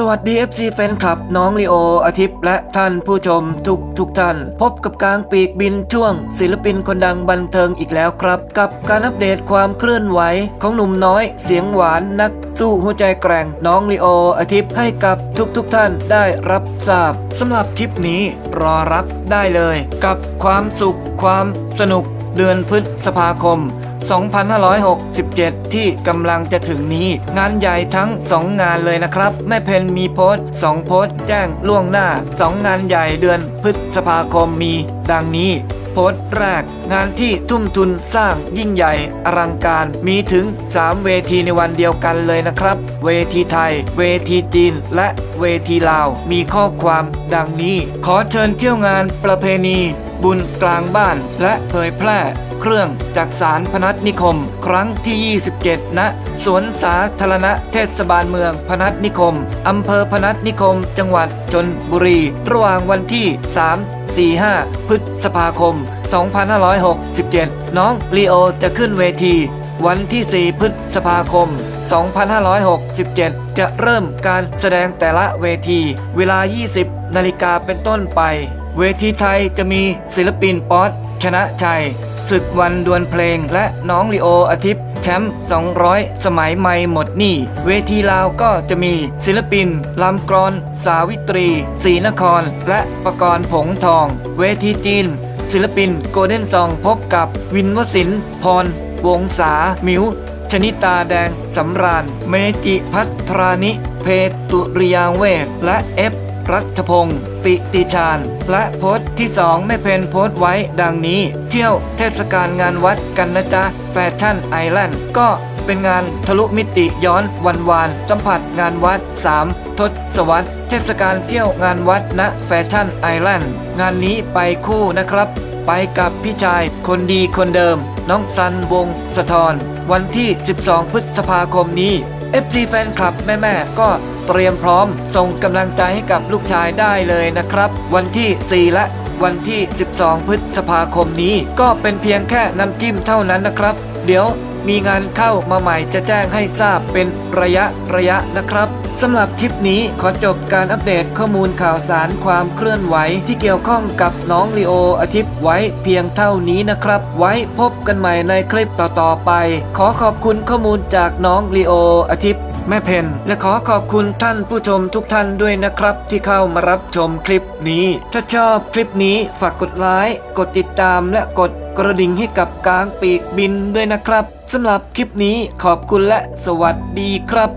สวัสดี FC แฟนคลับ น้องลีโออาทิตย์และท่านผู้ชมทุกทุกท่าน พบกับกลางปีกบินช่วง ศิลปินคนดังบันเทิงอีกแล้วครับ กับการอัปเดตความเคลื่อนไหว ของหนุ่มน้อยเสียงหวานนัก สู้หัวใจแกร่งน้องลีโออาทิตย์ให้กับทุกทุกท่านได้รับทราบสำหรับคลิปนี้รอรับได้เลย กับความสุขความสนุกเดือนพฤษภาคม 2567 ที่กำลังจะถึงนี้ งานใหญ่ทั้ง 2 งานเลยนะครับ แม่เพนมีโพสต์ 2 โพสต์แจ้งล่วงหน้า 2 งานใหญ่เดือนพฤษภาคมมี ดังนี้ โพสต์แรก งานที่ทุ่มทุนสร้างยิ่งใหญ่ อลังการมีถึง 3 เวทีในวันเดียวกันเลยนะครับ เวทีไทย เวทีจีน และเวทีลาว มีข้อความดังนี้ ขอเชิญเที่ยวงานประเพณี บุญกลางบ้านและเผยแพร่เครื่องจักสารพนัสนิคม ครั้งที่ 27 ณ สวนสาธารณะเทศบาลเมืองพนัสนิคม อำเภอพนัสนิคม จังหวัดชนบุรี ระหว่างวันที่ 3 4 5 พฤษภาคม 2567 น้องลีโอจะขึ้นเวที วันที่ 4 พฤษภาคม 2567 จะเริ่มการแสดงแต่ละเวที เวลา 20 นาฬิกาเป็นต้นไป เวทีไทยจะมีศิลปินป๊อตชนะชัย ศึกวันดวลเพลงและน้องลีโออาทิตย์แชมป์ 200 สมัยใหม่หมดหนี่เวทีลาวก็จะมีศิลปินลำกรอน สาวิตรีศรีนคร และประกรณ์ผงทอง เวทีจีน ศิลปินโกลเด้นซองพบกับวินวสินพร วงศามิวชนิตาแดงสำราญ เมจิพัทรานิ เพตุริยาเวทและเอฟ รัฐพงศ์ปิติชาญ และโพสต์ที่2ไม่เพนโพสต์ไว้ดังนี้ เที่ยวเทศกาลงานวัดกันนะจ๊ะ แฟชั่นไอแลนด์ก็เป็นงานทะลุมิติย้อนวันวานสัมผัสงานวัด 3 ทศวรรษเทศกาลเที่ยวงานวัดณแฟชั่นไอแลนด์งานนี้ไปคู่นะครับ ไปกับพี่ชายคนดีคนเดิม น้องซันวงสะทอนวันที่ 12 พฤษภาคมนี้ FC แฟนคลับแม่ ๆ ก็ เตรียมพร้อม ส่งกำลังใจให้กับลูกชายได้เลยนะครับ วันที่ 4 และวันที่ 12 พฤษภาคมนี้ ก็เป็นเพียงแค่น้ำจิ้มเท่านั้นนะครับ เดี๋ยว มีงานเข้ามาใหม่จะแจ้งให้ทราบเป็นระยะระยะนะครับสำหรับคลิปนี้ขอจบการอัปเดตข้อมูลข่าวสารความเคลื่อนไหวที่เกี่ยวข้องกับน้องลีโออาทิตย์ไว้เพียงเท่านี้นะครับ ไว้พบกันใหม่ในคลิปต่อๆไป ขอขอบคุณข้อมูลจากน้องลีโออาทิตย์แม่เพนและขอขอบคุณท่านผู้ชมทุกท่านด้วยนะครับ ที่เข้ามารับชมคลิปนี้ ถ้าชอบคลิปนี้ฝากกดไลค์กดติดตามและกด กระดิ่งให้กับกลางปีกบินด้วยนะครับสำหรับคลิปนี้ขอบคุณและสวัสดีครับ